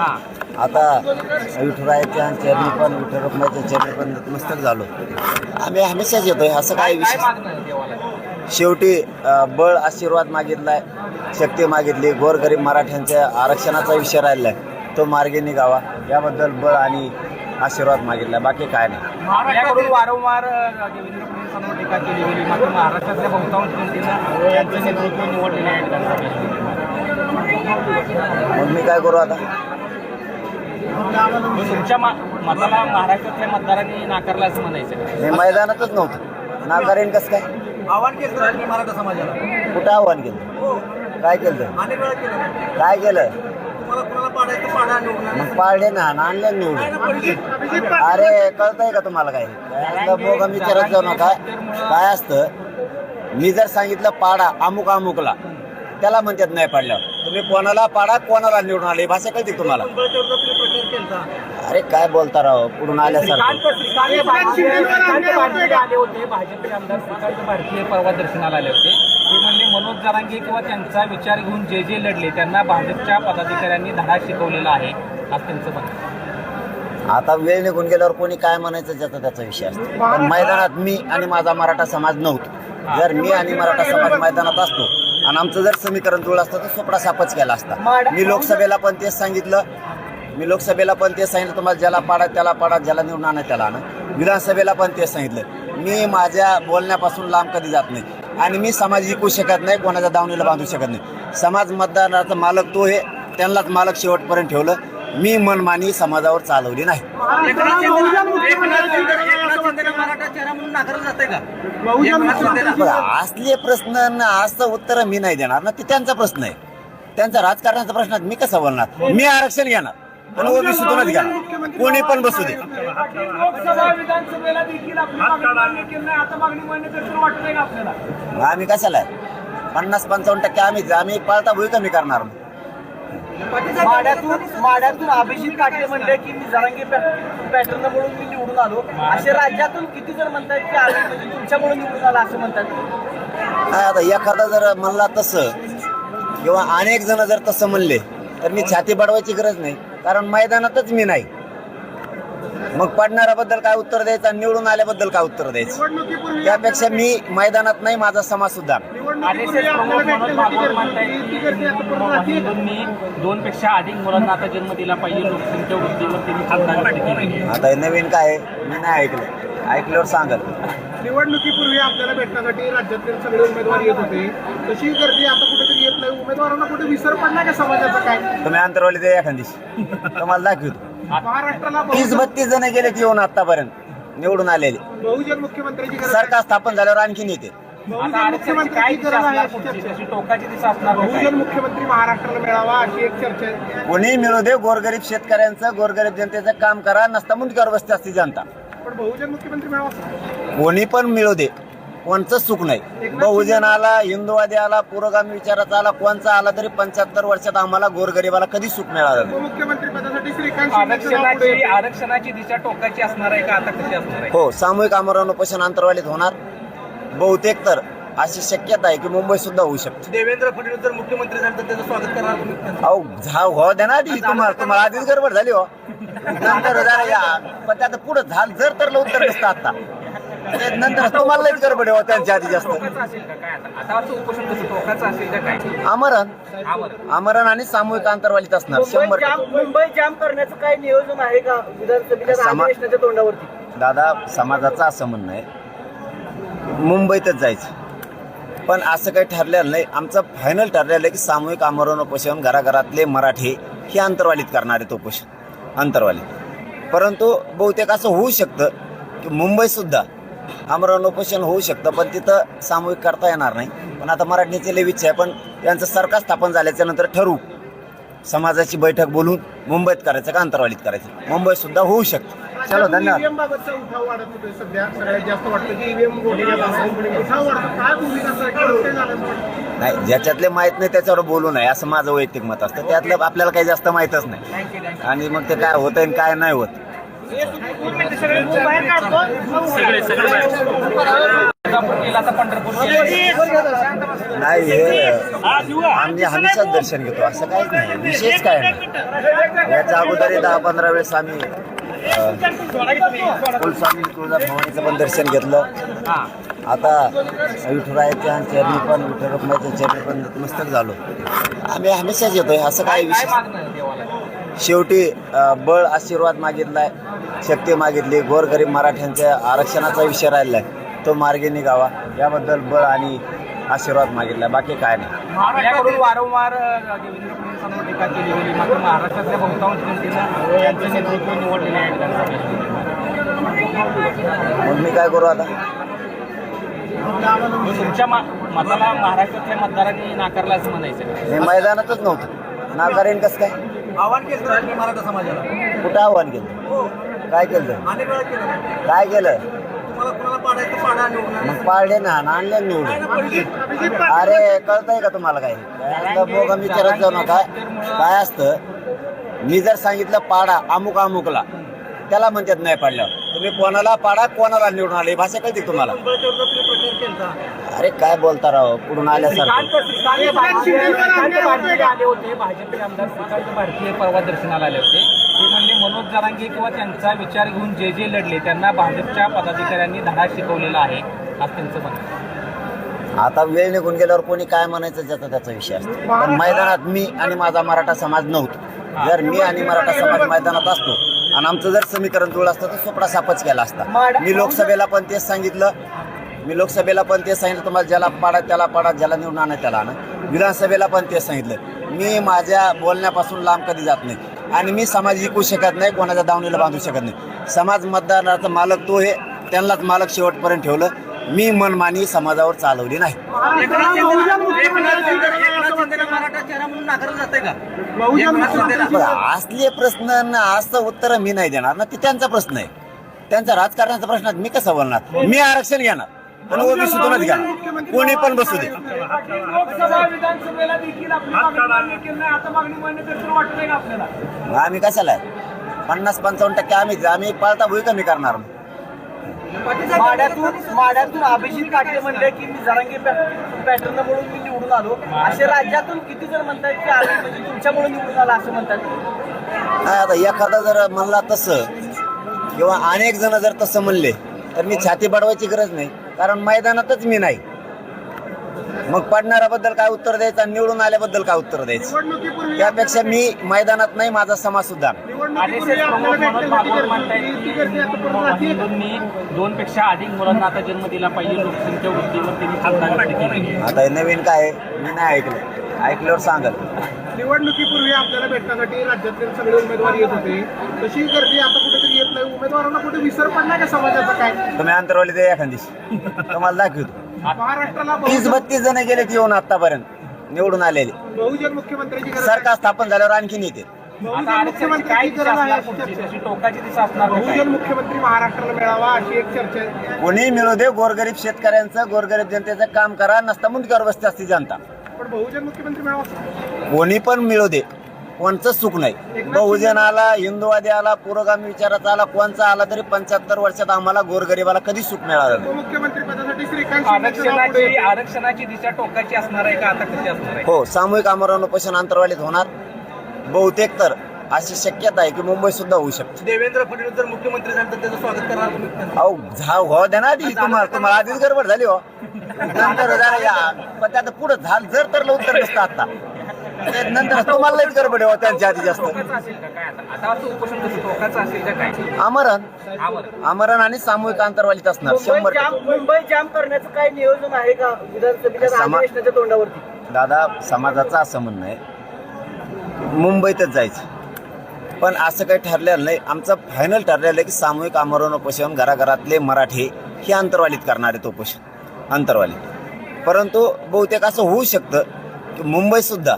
आता विठुरायाच्या चरणी पण रखुमाईच्या चरणी पण नतमस्तक झालो. आम्ही हमेशाच येतोय असं काय आहे देवाला? शेवटी बळ आशीर्वाद मागितलाय शक्ती मागितली गोरगरीब मराठ्यांच्या आरक्षणाचा विषय राहिलाय तो मार्गे निघावा. याबद्दल बळ आणि आशीर्वाद मागितलाय बाकी काय नाही. वारंवार अ, देवेंद्र फडणवीसांवर टीका केली गेली. मात्र महाराष्ट्रातल्या बहुतांश जनतेनं त्यांचं नेतृत्व निवडलेले आहे. विधानसभेत मग मी काय करू आता? तुमच्या मताला महाराष्ट्रातल्या मतदारांनी नाकारलं असं म्हणायचं. मी मैदानातच नव्हतं. नाकारेन कसं काय? आव्हान केलं मराठा समाजाला. कुठं आव्हान केलं? काय केलं अनेक वेळा केलं काय केलं? तुम्हाला कुणाला पाडायचं पाडा निवडणार मग पाळले ना आणि आणले निवडून. अरे कळतंय का तुम्हाला काय काय बोगा मी करत जाऊ नका. काय असतं? मी जर सांगितलं पाडा अमुक अमुकला त्याला म्हणतात नाही पाडल्यावर. तुम्ही कोणाला पाडा कोणाला निवडून आले? भाषा कळते तुम्हाला. अरे काय बोलता राव कुठून आल्यासारखं. श्रीकांत श्रीकांत भारतीय श्रीकांत भारतीय आले होते. भाजपचे आमदार श्रीकांत भारतीय परवा दर्शनाला आले होते. ते म्हणले मनोज जरांगे किंवा त्यांचा विचार घेऊन जे जे लढले त्यांना भाजपच्या पदाधिकाऱ्यांनी धडा शिकवलेला आहे. असं त्यांचं म्हणणं आता वेळ निघून गेल्यावर कोणी काय म्हणायचं ज्याचा त्याचा विषय असतो. पण मैदानात मी आणि माझा मराठा समाज नव्हतो. जर मी आणि मराठा समाज मैदानात असतो आणि आमचं जर समीकरण जुळलं असतं तर सोपडा सापच केला असता मी लोकसभेला पण तेच सांगितलं मी लोकसभेला पण तेच सांगितलं तुम्हाला ज्याला पाडा त्याला पाडा ज्याला निवडून आणा त्याला आणा विधानसभेला पण तेच सांगितलं मी माझ्या बोलण्यापासून लांब कधी जात नाही आणि मी समाज विकू शकत नाही कोणाच्या दावणीला बांधू शकत नाही समाज मतदाराचा मालक तो आहे त्यांनाच मालक शेवटपर्यंत ठेवलं मी मनमानी समाजावर चालवली नाही नाकारलं जाते का? असले प्रश्न न असं उत्तर मी नाही देणार. ना ते त्यांचा प्रश्न आहे. त्यांचा राजकारणाचा प्रश्न आहे. मी कसं बोलणार? मी आरक्षण घेणार. आणि ओबीसीतूनच घेणार. कोणी पण बसू दे. आम्ही कशाला? आहे? पन्नास पंचावन्न टक्के आम्ही आम्ही पाळता भुई कमी करणार. मग. माड्यातून माड्यातून अभिजित काटे म्हणले की मी जरांगी पॅटर्न म्हणून मी निवडून आलो. असे राज्यातून किती जण म्हणतात की आम्ही म्हणजे तुमच्यामुळे निवडून आला असं म्हणतात? काय आता एखादा जर म्हणला तसं किंवा अनेक जण जर तसं म्हणले तर मी छाती बडवायची गरज नाही. कारण मैदानातच मी नाही. मग पडणाऱ्याबद्दल काय उत्तर द्यायचं आणि निवडून आल्याबद्दल काय उत्तर द्यायचं? त्यापेक्षा मी मैदानात नाही माझा समाज सुद्धा. दोन पेक्षा अधिक मुलांना आता जन्म दिला पाहिजे लोकसंख्या वृद्धीवर आता हे नवीन काय? मी नाही ऐकलं ऐकल्यावर सांगल. निवडणुकीपूर्वी आपल्याला भेटण्यासाठी राज्यातील सगळे उमेदवार येत होते. तशी गर्दी आता कुठेतरी येत नाही. उमेदवारांना कुठे विसर पडला का समाजाचा काय? तुम्ही अंतरवाली दे एखाद दिवशी. तुम्हाला दाखवतो. महाराष्ट्राला तीस बत्तीस जण गेले येऊन आतापर्यंत निवडून आलेले. बहुजन मुख्यमंत्र्याची गरज आहे. सरकार स्थापन झाल्यावर आणखीन येते. आता बहुजन आरक्षणाची काय मुख्यमंत्र्याची दिशा गरज आहे. असणार अशी पुढची चर्चा तशी टोकाची दिशा असणार का बहुजन काय? मुख्यमंत्री महाराष्ट्राला मिळावा अशी एक चर्चा आहे. कोणी मिळू दे गोरगरीब शेतकऱ्यांचं गोरगरीब जनतेचं काम करा नसता मुंडक्यावर बसते असते जनता. पण बहुजन मुख्यमंत्री मिळावा कोणी पण मिळू दे कोणचं चूक नाही. बहुजन आला हिंदूवादी आला पुरोगामी विचाराचा आला कोणचा आला तरी पंच्याहत्तर वर्षात आम्हाला गोरगरिबाला कधी सुख मिळालं नाही. उपमुख्यमंत्री पदासाठी श्रीकांत शिंदेचं नाव पुढे आरक्षणाची येतं. आरक्षणाची दिशा टोकाची असणार आहे का? आता कशी असणार आहे? हो सामूहिक आमरण उपोषण अंतर्वालीत होणार. बहुतेक तर अशी शक्यता आहे की मुंबई सुद्धा होऊ शकते. देवेंद्र फडणवीस जर मुख्यमंत्री झाले तर त्याचं स्वागत करणार तुम्ही. अहो झा हो द्या ना आधी तुम्हाला. तुम्हाला आधीच गडबड झाली हो. नंतर जरा या. पण त्यात पुढे झालं जर तर उत्तर नसतं आता. नंतर तुम्हाला गडबड हो त्यांच्या आधी जास्त. आमरण. आमरण आणि सामूहिक अंतर्वालीत असणार शंभर. मुंबई जाम करण्याचं काय नियोजन आहे का? विधानसभेच्या तोंडावरती? दादा समाजाचं असं म्हणणं आहे मुंबईतच जायचं. पण असं काही ठरलेलं नाही. आमचं फायनल ठरलेलं आहे की सामूहिक आमरण उपोषण घराघरातले मराठी हे अंतर्वालीत करणार आहेत उपोषण अंतर्वालीत परंतु बहुतेक असं होऊ शकतं की मुंबईसुद्धा आमरण उपोषण होऊ शकतं पण तिथं सामूहिक करता येणार नाही. पण आता मराठीचे लई इच्छा आहे पण यांचं सरकार स्थापन झाल्याच्यानंतर ठरवू. समाजाची बैठक बोलून मुंबईत करायचं का अंतर्वालीत करायचं? मुंबईत सुद्धा होऊ शकतं. चलो धन्यवाद. असं वाटतं? नाही ज्याच्यातले माहीत नाही त्याच्यावर बोलू नये. असं माझं वैयक्तिक मत असतं. त्यातलं आपल्याला काही जास्त माहीतच नाही. आणि मग ते काय होतं आणि काय नाही होत. नाही हे आम्ही हमेशाच दर्शन घेतो. असं काहीच नाही. विशेष काय नाही. याच्या अगोदर दहा पंधरा वेळेस आम्ही कुलस्वामी तुळजाभवानीचं पण दर्शन घेतलं. आता विठुरायाच्या चरणी पण विठुरमाच्या चरणी पण नतमस्तक झालो. आम्ही हमेशाच येतोय. असं काही काय विशेष शेवटी बळ आशीर्वाद मागितलाय शक्ती मागितली गोरगरीब मराठ्यांच्या आरक्षणाचा विषय राहिला आहे तो मार्गी निघावा याबद्दल बळ आणि आशीर्वाद मागितलाय बाकी काय नाही. आपल्याकडून वारंवार अ, देवेंद्र फडणवीसांवर टीका केली गेली मात्र महाराष्ट्रातल्या बहुतांश जनतेनं त्यांचं नेतृत्व निवडलेले आहे विधानसभेत मग मी काय करू आता? तुमच्या मताला महाराष्ट्रातल्या मतदारांनी नाकारला असं म्हणायचं? मी मैदानातच नव्हतं. नाकारेन कसं काय? आव्हान केलं सर मी मराठा समाजाला. कुठं आव्हान केलं? काय केलं? अनेक वेळा केलं काय केलं? तुम्हाला कोणाला पाडायचं पाडा निवडणार मग पाळले ना आणि आणले निवडून. अरे कळतंय का तुम्हाला काय बोगा विचारत जाऊ नका. काय असतं? मी जर सांगितलं पाडा अमुक अमुकला त्याला म्हणतात नाही पाडल्यावर. तुम्ही कोणाला पाडा कोणाला निवडून आले ही भाषा कळते तुम्हाला? अरे काय बोलता राव? पुढून आल्यासारखं. आले होते. भाजपचे आमदार श्रीकांत भारतीय परवा दर्शनाला आले होते. ते म्हणले मनोज जरांगे किंवा त्यांचा विचार घेऊन जे जे लढले त्यांना भाजपच्या पदाधिकाऱ्यांनी धडा शिकवलेला आहे. असं त्यांचं म्हणणं. आता वेळ निघून गेल्यावर कोणी काय म्हणायचं त्याचा त्याचा विषय असतो. पण मैदानात मी आणि माझा मराठा समाज नव्हतो. जर मी आणि मराठा समाज मैदानात असतो आणि आमचं जर समीकरण जुळलं असतं तर सोपडा सापच केला असता. मी लोकसभेला पण तेच सांगितलं. मी लोकसभेला पण ते सांगितलं तुम्हाला ज्याला पाडा त्याला पाडा ज्याला निवडून आणा त्याला आणा विधानसभेला पण ते सांगितलं. मी माझ्या बोलण्यापासून लांब कधी जात नाही. आणि मी समाज विकू शकत नाही कोणाच्या दावणीला बांधू शकत नाही. समाज मतदानाचा मालक तो हे त्यांनाच मालक शेवटपर्यंत ठेवलं. मी मनमानी समाजावर चालवली नाही. का असले प्रश्न असं उत्तर मी नाही देणार. ना ते त्यांचा प्रश्न आहे. त्यांचा राजकारणाचा प्रश्न आहे. मी कसं बोलणार? मी आरक्षण घेणार. पण ओबीसीतूनच घेणार कोणी पण बसू दे. लोकसभा विधानसभेला देखील आपली मागणी मान्य केली नाही. आता मागणी मान्य करतो वाटतंय का आपल्याला. मग आम्ही कशाला? आहे? पन्नास पंचावन्न टक्के आम्ही आम्ही पाळता भुई कमी करणार. माड्यातून माड्यातून अभिजित काटे म्हणले की मी जरांगे पॅटर्न म्हणून मी निवडून आलो. असे राज्यातून किती जण म्हणतात की आम्ही म्हणजे तुमच्यामुळे निवडून आला असं म्हणतात. आता एखादा जर म्हणला तसं किंवा अनेक जण जर तसं म्हणले तर मी छाती बडवायची गरज नाही कारण मैदानातच मी नाही. मग पडणाऱ्याबद्दल काय उत्तर द्यायचं आणि निवडून आल्याबद्दल काय उत्तर द्यायचं? त्यापेक्षा मी मैदानात नाही माझा समाज सुद्धा. दोन पेक्षा अधिक मुलांना आता जन्म दिला पाहिजे लोकसंख्या वृद्धीवर त्यांनी चिंता व्यक्त केली. आहे. आता हे नवीन काय? मी नाही ऐकलं. ऐकल्यावर सांगल. निवडणुकीपूर्वी आपल्याला भेटण्यासाठी राज्यातील सगळे उमेदवार येत होते. तशी गर्दी आता कुठेतरी येत नाही. उमेदवारांना कुठे विसर पडला का समाजाचा काय? तुम्ही अंतरवाली दे एखाद. दिवशी तुम्हाला दाखवतो. महाराष्ट्राला तीस बहुजन बत्तीस जण गेले येऊन आतापर्यंत निवडून आलेले. बहुजन मुख्यमंत्र्याची गरज सरकार स्थापन झाल्यावर आणखीन येते आता आरक्षणाची काय मुख्यमंत्र्याची दिशा गरज आहे असणार अशी पुढची चर्चा आहे. तशी टोकाची दिशा असणार का बहुजन काय? मुख्यमंत्री महाराष्ट्राला मिळावा अशी एक चर्चा आहे. कोणी मिळू दे गोरगरीब शेतकऱ्यांचं गोरगरीब जनतेचं काम करा. नसता मुंडक्यावर बसते असती जनता. पण बहुजन मुख्यमंत्री मिळावा कोणी पण मिळू दे. कोणचं चूक नाही. बहुजन आला हिंदूवादी आला पुरोगामी विचाराचा आला कोणचा आला तरी पंच्याहत्तर वर्षात आम्हाला गोरगरीबाला कधी सुख मिळालं नाही. उपमुख्यमंत्री पदासाठी श्रीकांत शिंदेचं नाव पुढे आरक्षणाची येतं. आरक्षणाची दिशा टोकाची असणार आहे का? आता कशी असणार आहे? हो सामूहिक आमरण उपोषण अंतर्वालीत होणार. बहुतेक तर अशी शक्यता आहे की मुंबई सुद्धा होऊ शकते. देवेंद्र फडणवीस जर मुख्यमंत्री झाले तर त्याचं स्वागत करणार तुम्ही? अहो झा हो द्या ना आधी तुम्हाला तुम्हाला आधीच गडबड झाली हो. नंतर जरा या. पण त्यात पुढे झालं जर तर उत्तर नसतं आता. ते नंतर तुम्हाला लईच गडबड आहे हो त्यांच्या आधी जास्त. टोकाचं असेल का? काय आता? आता असं उपोषण कसं? टोकाचं असेल का काय? आमरण. आवर आमरण आणि सामूहिक अंतर्वालीत असणार मुंबई शंभर जाम टक्के. मुंबई जाम करण्याचं काय नियोजन आहे का? विधानसभेच्या समा- अधिवेशनाच्या तोंडावरती? दादा समाजाचं असं म्हणणं आहे. मुंबईतच जायचं. पण असं काही ठरलेलं नाही. आमचं फायनल ठरलेलं आहे की सामूहिक आमरण उपोषण घराघरातले मराठी हे अंतर्वालीत करणार आहेत उपोषण. अंतर्वालीत परंतु बहुतेक असं होऊ शकतं की मुंबईसुद्धा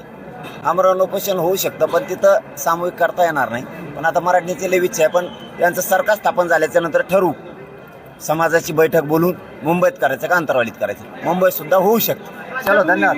आमरण उपोषण होऊ शकतं पण तिथं सामूहिक करता येणार नाही. पण आता मराठीचे लई इच्छा आहे पण यांचं सरकार स्थापन झाल्याच्यानंतर ठरवू. समाजाची बैठक बोलून मुंबईत करायचं का अंतर्वालीत करायचं? मुंबईत सुद्धा होऊ शकतं. चलो धन्यवाद.